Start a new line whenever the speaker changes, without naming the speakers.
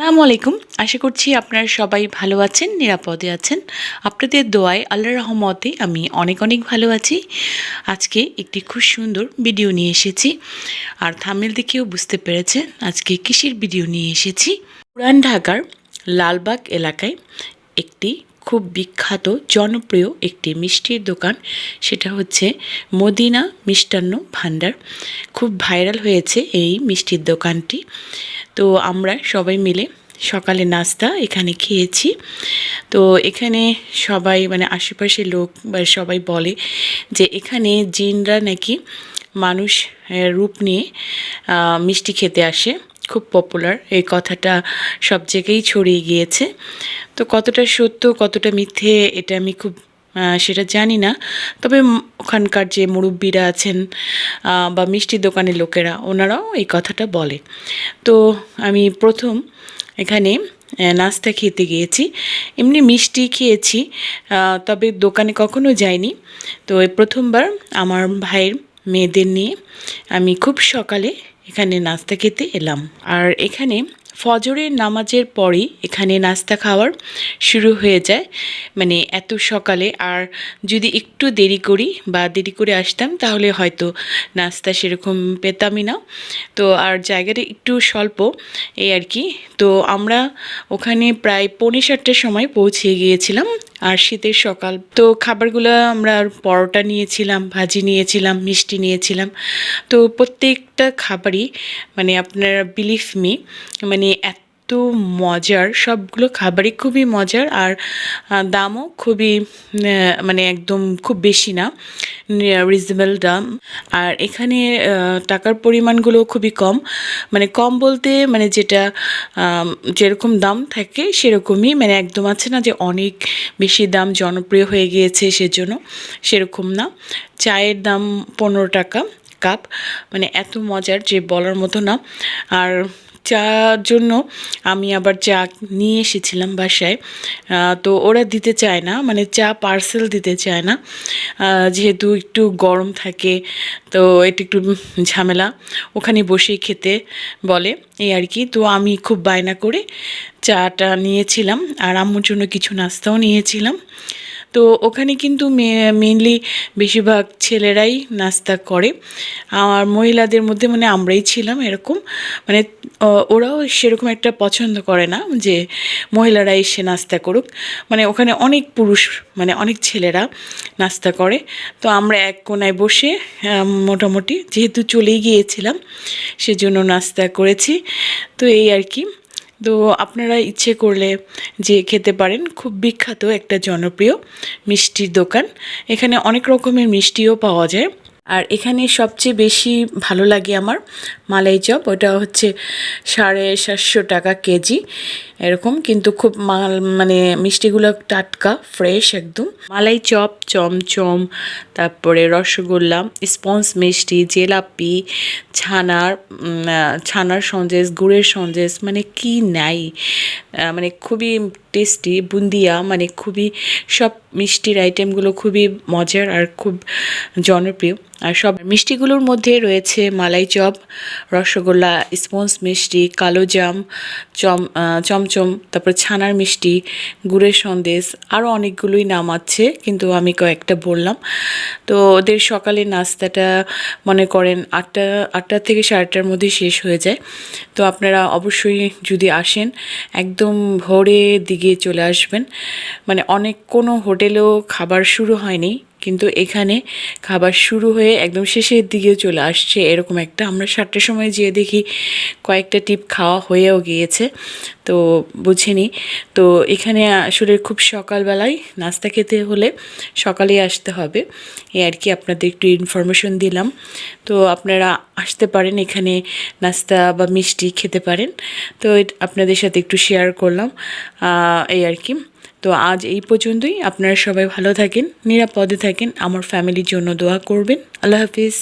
আসসালামু আলাইকুম। আশা করছি আপনারা সবাই ভালো আছেন, নিরাপদে আছেন। আপনাদের দোয়ায় আল্লাহ রহমতে আমি অনেক অনেক ভালো আছি। আজকে একটি খুব সুন্দর ভিডিও নিয়ে এসেছি। আর থামেল দেখেও বুঝতে পেরেছেন, আজকে কিসের ভিডিও নিয়ে এসেছি? পুরান ঢাকার লালবাগ এলাকায় একটি খুব বিখ্যাত, জনপ্রিয় একটি মিষ্টির দোকান। সেটা হচ্ছে মদিনা মিষ্টান্ন ভাণ্ডার খুব ভাইরাল হয়েছে এই মিষ্টির দোকানটি। তো আমরা সবাই মিলে সকালে নাস্তা এখানে খেয়েছি। তো এখানে সবাই মানে আশেপাশের লোক বা সবাই বলে যে এখানে জিনরা নাকি মানুষ রূপ নিয়ে মিষ্টি খেতে আসে। খুব পপুলার এই কথাটা সব জায়গায় ছড়িয়ে গিয়েছে। তো কতটা সত্য, কতটা মিথ্যে এটা আমি খুব সেটা জানি না। তবে ওখানকার যে মুরব্বীরা আছেন বা মিষ্টির দোকানের লোকেরা, ওনারাও এই কথাটা বলে। তো আমি প্রথম এখানে নাস্তা খেতে গিয়েছি। এমনি মিষ্টি খেয়েছি তবে দোকানে কখনো যাইনি। তো প্রথমবার আমার ভাইয়ের মেয়েদের নিয়ে আমি খুব সকালে এখানে নাস্তা খেতে এলাম। আর এখানে ফজরের নামাজের পরেই এখানে নাস্তা খাওয়ার শুরু হয়ে যায়। মানে এত সকালে আর যদি একটু দেরি করি বা দেরি করে আসতাম, তাহলে হয়তো নাস্তা সেরকম পেতামই না। তো আর জায়গাটা একটু স্বল্প এই আর কি। তো আমরা ওখানে প্রায় পৌনে সময় পৌঁছে গিয়েছিলাম। আর শীতের সকাল। তো খাবারগুলো আমরা পরোটা নিয়েছিলাম, ভাজি নিয়েছিলাম, মিষ্টি নিয়েছিলাম। তো প্রত্যেকটা খাবারই মানে আপনারা বিলিভ মি মানে এত মজার, সবগুলো খাবারই খুবই মজার আর দামও খুবই মানে একদম খুব বেশি না রিজনেবল দাম। আর এখানে টাকার পরিমাণগুলো খুবই কম। মানে কম বলতে মানে যেটা যেরকম দাম থাকে সেরকমই মানে একদম আছে না যে অনেক বেশি দাম জনপ্রিয় হয়ে গিয়েছে সেজন্য সেরকম না। চায়ের দাম পনেরো টাকা, কাপ। মানে এত মজার যে বলার মতো না। আর চার জন্য আমি আবার চা নিয়ে এসেছিলাম বাসায়। তো ওরা দিতে চায় না মানে চা পার্সেল দিতে চায় না। যেহেতু একটু গরম থাকে, তো এটা একটু ঝামেলা, ওখানে বসেই খেতে বলে, এই আর কি। তো আমি খুব বায়না করে চাটা নিয়েছিলাম, আর আম্মুর জন্য কিছু নাস্তাও নিয়েছিলাম। তো ওখানে কিন্তু মেনলি বেশিরভাগ ছেলেরাই নাস্তা করে। আর মহিলাদের মধ্যে মানে আমরাই ছিলাম এরকম। মানে ওরাও সেরকম একটা পছন্দ করে না যে মহিলারা এসে নাস্তা করুক। মানে ওখানে অনেক পুরুষ মানে অনেক ছেলেরা নাস্তা করে। তো আমরা এক কোনায় বসে মোটামুটি যেহেতু চলেই গিয়েছিলাম, সেজন্য নাস্তা করেছি। তো এই আর কি। তো আপনারা ইচ্ছে করলে যে খেতে পারেন, খুব বিখ্যাত একটা জনপ্রিয় মিষ্টির দোকান। এখানে অনেক রকমের মিষ্টিও পাওয়া যায়। আর এখানে সবচেয়ে বেশি ভালো লাগে আমার মালাই চপ। ওটা হচ্ছে সাড়ে সাতশো টাকা কেজি, এরকম। কিন্তু খুব মাল মানে মিষ্টিগুলো টাটকা, ফ্রেশ একদম। মালাই চপ, চমচম, তারপরে রসগোল্লা, স্পঞ্জ মিষ্টি, জেলাপি, ছানার ছানার সন্দেশ, গুড়ের সন্দেশ মানে কি নাই। মানে খুবই টেস্টি বুন্দিয়া মানে খুবই সব মিষ্টির আইটেমগুলো খুবই মজার আর খুব জনপ্রিয়। আর সব মিষ্টিগুলোর মধ্যে রয়েছে মালাই চপ, রসগোল্লা, স্পঞ্জ মিষ্টি, কালো জাম, চম চমচম, তারপর ছানার মিষ্টি, গুড়ের সন্দেশ আরও অনেকগুলোই নাম আছে, কিন্তু আমি কয়েকটা বললাম। তো ওদের সকালে নাস্তাটা মনে করেন আটটা আটটা থেকে সাড়ে আটটার মধ্যে শেষ হয়ে যায়। তো আপনারা অবশ্যই যদি আসেন, একদম ভোরের দিকে চলে আসবেন। মানে অনেক কোনো হোটেলেও খাবার শুরু হয়নি। কিন্তু এখানে খাবার শুরু হয়ে একদম শেষের দিকে চলে আসছে। এরকম একটা আমরা সাতটার সময় যেয়ে দেখি কয়েকটা টিপ খাওয়া হয়েও গিয়েছে। তো বুঝিনি তো এখানে আসলে খুব সকালবেলায় নাস্তা খেতে হলে সকালেই আসতে হবে। এই আর কি আপনাদের একটু ইনফরমেশন দিলাম। তো আপনারা আসতে পারেন, এখানে নাস্তা বা মিষ্টি খেতে পারেন। তো আপনাদের সাথে একটু শেয়ার করলাম। এই আর কি। তো আজ এই পর্যন্তই। আপনারা সবাই ভালো থাকেন, নিরাপদে থাকেন। আমার ফ্যামিলির জন্য দোয়া করবেন। আল্লাহ হাফিজ।